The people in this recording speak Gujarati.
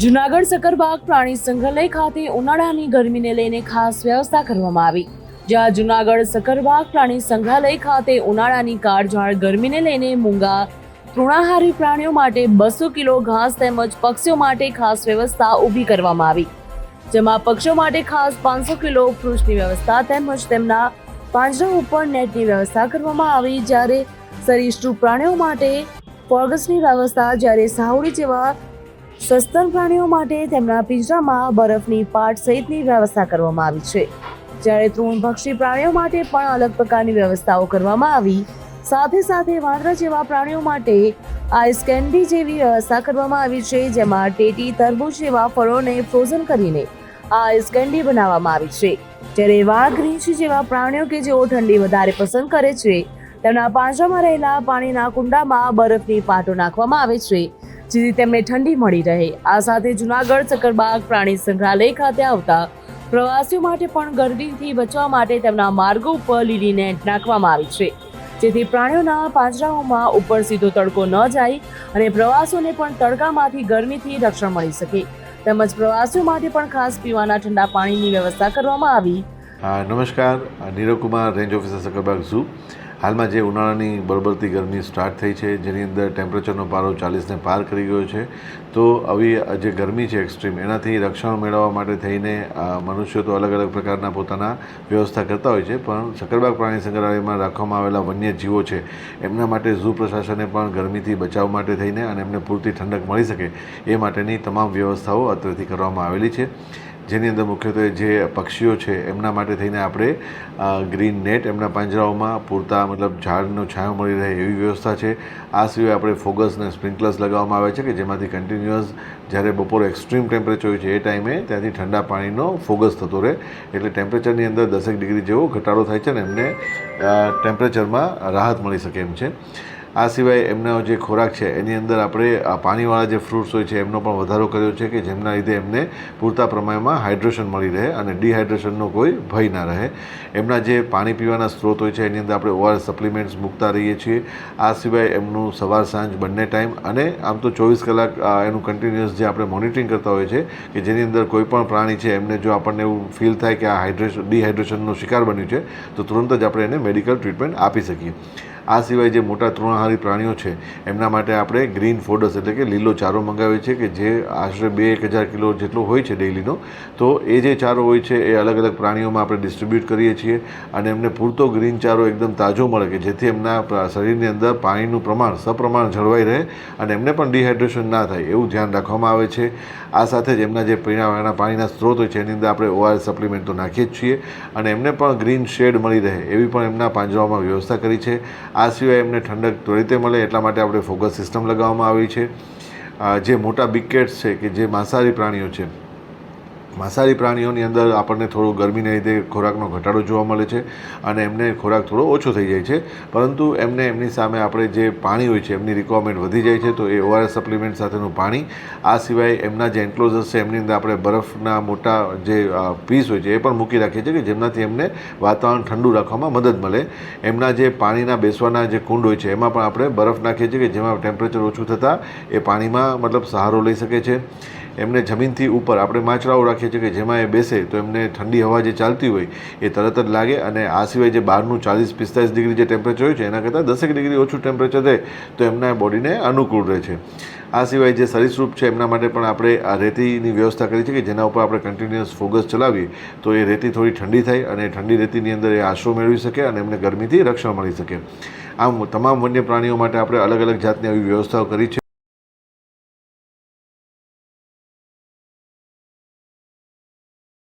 જુનાગઢ સકરબાગ પ્રાણી સંગ્રહાલય ખાતે ઉનાળાની ગરમીને લઈને ખાસ વ્યવસ્થા કરવામાં આવી. જ્યાં જુનાગઢ સકરબાગ પ્રાણી સંગ્રહાલય ખાતે ઉનાળાની કાળઝાળ ગરમીને લઈને મૂંગા, તૃણાહારી પ્રાણીઓ માટે બસો કિલો ઘાસ તેમજ પક્ષીઓ માટે ખાસ વ્યવસ્થા ઊભી કરવામાં આવી. જેમાં પક્ષીઓ માટે ખાસ પાંચસો કિલો ફ્રૂટની વ્યવસ્થા તેમજ તેમના પાંજરા ઉપર નેટની વ્યવસ્થા કરવામાં આવી. જ્યારે સરીસૃપ પ્રાણીઓ માટે ફોર્ગસની વ્યવસ્થા, જ્યારે સાહુડી જેવા સસ્તન પ્રાણીઓ માટે તેમના પિંજરામાં બરફની પાટ સહિતની વ્યવસ્થા કરવામાં આવી છે. જ્યારે તૃણભક્ષી પ્રાણીઓ માટે પણ અલગ પ્રકારની વ્યવસ્થાઓ કરવામાં આવી. સાથે સાથે વાંદરા જેવા પ્રાણીઓ માટે આઈસ કેન્ડી જેવી વ્યવસ્થા કરવામાં આવી છે, જેમાં ટેટી, તરબૂચ જેવા ફળોને ફ્રોઝન કરીને આઈસ કેન્ડી બનાવવામાં આવી છે. જ્યારે વાઘ, રીંછ જેવા પ્રાણીઓ કે જેઓ ઠંડી વધારે પસંદ કરે છે, તેમના પાંજરામાં રહેલા પાણીના કુંડામાં બરફની પાટો નાખવામાં આવે છે. જેથી તેમને ઠંડી મળી રહે. આ સાથે જુનાગઢ, સકરબાગ, પ્રાણી સંગ્રહાલય ખાતે આવતા પ્રવાસીઓ માટે પણ ગરમીથી બચવા માટે તેમના માર્ગો ઉપર લીલી નેટ નાખવામાં આવી છે. જેથી પ્રાણીઓના પાંજરાઓમાં ઉપર સીધો તડકો ન જાય અને પ્રવાસીઓને પણ તડકામાંથી ગરમીથી રક્ષણ મળી શકે. તેમજ પ્રવાસીઓ માટે પણ ખાસ પીવાના ઠંડા પાણીની વ્યવસ્થા કરવામાં આવી નમસ્કાર. Nirav Kumar range officer Sakkarbaug zoo હાલમાં જે ઉનાળાની બરબરતી ગરમી સ્ટાર્ટ થઈ છે, જેની અંદર ટેમ્પરેચરનો પારો ચાલીસને પાર કરી ગયો છે, તો આવી જે ગરમી છે એક્સ્ટ્રીમ એનાથી રક્ષણ મેળવવા માટે થઈને મનુષ્યો તો અલગ અલગ પ્રકારના પોતાના વ્યવસ્થા કરતા હોય છે, પણ સકરબાગ પ્રાણી સંગ્રહાલયમાં રાખવામાં આવેલા વન્ય જીવો છે, એમના માટે ઝૂ પ્રશાસને પણ ગરમીથી બચાવ માટે થઈને અને એમને પૂરતી ઠંડક મળી શકે એ માટેની તમામ વ્યવસ્થાઓ અત્રેથી કરવામાં આવેલી છે. જેની અંદર મુખ્યત્વે જે પક્ષીઓ છે, એમના માટે થઈને આપણે ગ્રીન નેટ એમના પાંજરાઓમાં પૂરતા મતલબ ઝાડનો છાંયો મળી રહે એવી વ્યવસ્થા છે. આ સિવાય આપણે ફોગસ અને સ્પ્રિંકલર્સ લગાવવામાં આવે છે કે જેમાંથી કન્ટિન્યુઅસ જ્યારે બપોરે એક્સ્ટ્રીમ ટેમ્પરેચર હોય છે એ ટાઈમે ત્યાંથી ઠંડા પાણીનો ફોગસ થતો રહે. એટલે ટેમ્પરેચરની અંદર દસેક ડિગ્રી જેવો ઘટાડો થાય છે ને એમને ટેમ્પરેચરમાં રાહત મળી શકે એમ છે. આ સિવાય એમનો જે ખોરાક છે, એની અંદર આપણે પાણીવાળા જે ફ્રૂટ્સ હોય છે, એમનો પણ વધારો કર્યો છે કે જેમના લીધે એમને પૂરતા પ્રમાણમાં હાઇડ્રેશન મળી રહે અને ડિહાઇડ્રેશનનો કોઈ ભય ના રહે. એમના જે પાણી પીવાના સ્ત્રોત હોય છે, એની અંદર આપણે ઓવર સપ્લિમેન્ટ્સ મૂકતા રહીએ છીએ. આ સિવાય એમનું સવાર, સાંજ બંને ટાઈમ અને આમ તો ચોવીસ કલાક એનું કન્ટિન્યુઅસ જે આપણે મોનિટરિંગ કરતા હોઈએ છીએ કે જેની અંદર કોઈ પણ પ્રાણી છે, એમને જો આપણને એવું ફીલ થાય કે આ હાઇડ્રેશન ડિહાઇડ્રેશનનો શિકાર બન્યું છે, તો તુરંત જ આપણે એને મેડિકલ ટ્રીટમેન્ટ આપી શકીએ. આ સિવાય જે મોટા તૃણાહારી પ્રાણીઓ છે, એમના માટે આપણે ગ્રીન ફોડસ એટલે કે લીલો ચારો મંગાવીએ છીએ કે જે આશરે બે એક હજાર કિલો જેટલો હોય છે ડેઇલીનો. તો એ જે ચારો હોય છે, એ અલગ અલગ પ્રાણીઓમાં આપણે ડિસ્ટ્રીબ્યુટ કરીએ છીએ અને એમને પૂરતો ગ્રીન ચારો એકદમ તાજો મળે કે જેથી એમના શરીરની અંદર પાણીનું પ્રમાણ સપ્રમાણ જળવાઈ રહે અને એમને પણ ડિહાઇડ્રેશન ના થાય, એવું ધ્યાન રાખવામાં આવે છે. આ સાથે જ એમના જે પીણાના પાણીના સ્ત્રોત હોય છે, એની અંદર આપણે ઓઆરએસ સપ્લિમેન્ટ તો નાખીએ જ છીએ અને એમને પણ ગ્રીન શેડ મળી રહે એવી પણ એમના પાંજરાઓમાં વ્યવસ્થા કરી છે. આ સિવાય એમને ઠંડક ત્વરિતે મળે એટલા માટે આપણે ફોગસ સિસ્ટમ લગાવવામાં આવી છે. જે મોટા બિકેટ્સ છે કે જે માંસાહારી પ્રાણીઓ છે માંસાહારી પ્રાણીઓની અંદર આપણને થોડું ગરમીને લીધે ખોરાકનો ઘટાડો જોવા મળે છે અને એમને ખોરાક થોડો ઓછો થઈ જાય છે. પરંતુ એમને એમની સામે આપણે જે પાણી હોય છે, એમની રિક્વાયરમેન્ટ વધી જાય છે, તો એ ઓઆરએસ સપ્લિમેન્ટ સાથેનું પાણી, આ સિવાય એમના જે એન્ક્લોઝર્સ છે, એમની અંદર આપણે બરફના મોટા જે પીસ હોય છે, એ પણ મૂકી રાખીએ છીએ કે જેમનાથી એમને વાતાવરણ ઠંડુ રાખવામાં મદદ મળે. એમના જે પાણીના બેસવાના જે કુંડ હોય છે, એમાં પણ આપણે બરફ નાખીએ છીએ કે જેમાં ટેમ્પરેચર ઓછું થતાં એ પાણીમાં મતલબ સહારો લઈ શકે છે. એમને જમીનથી ઉપર આપણે માચરાઓ રાખીએ છીએ કે જેમાં એ બેસે, તો એમને ઠંડી હવા જે ચાલતી હોય એ તરત જ લાગે અને આ સિવાય જે બહારનું ચાલીસ પિસ્તાલીસ ડિગ્રી જે ટેમ્પરેચર હોય છે, એના કરતાં દસેક ડિગ્રી ઓછું ટેમ્પરેચર રહે, તો એમના બોડીને અનુકૂળ રહે છે. આ સિવાય જે સરીસૃપ છે, એમના માટે પણ આપણે આ રેતીની વ્યવસ્થા કરી છે કે જેના ઉપર આપણે કન્ટિન્યુઅસ ફોકસ ચલાવીએ, તો એ રેતી થોડી ઠંડી થાય અને ઠંડી રેતીની અંદર એ આશરો મેળવી શકે અને એમને ગરમીથી રક્ષણ મળી શકે. આમ તમામ વન્ય પ્રાણીઓ માટે આપણે અલગ અલગ જાતની આવી વ્યવસ્થાઓ કરી છે.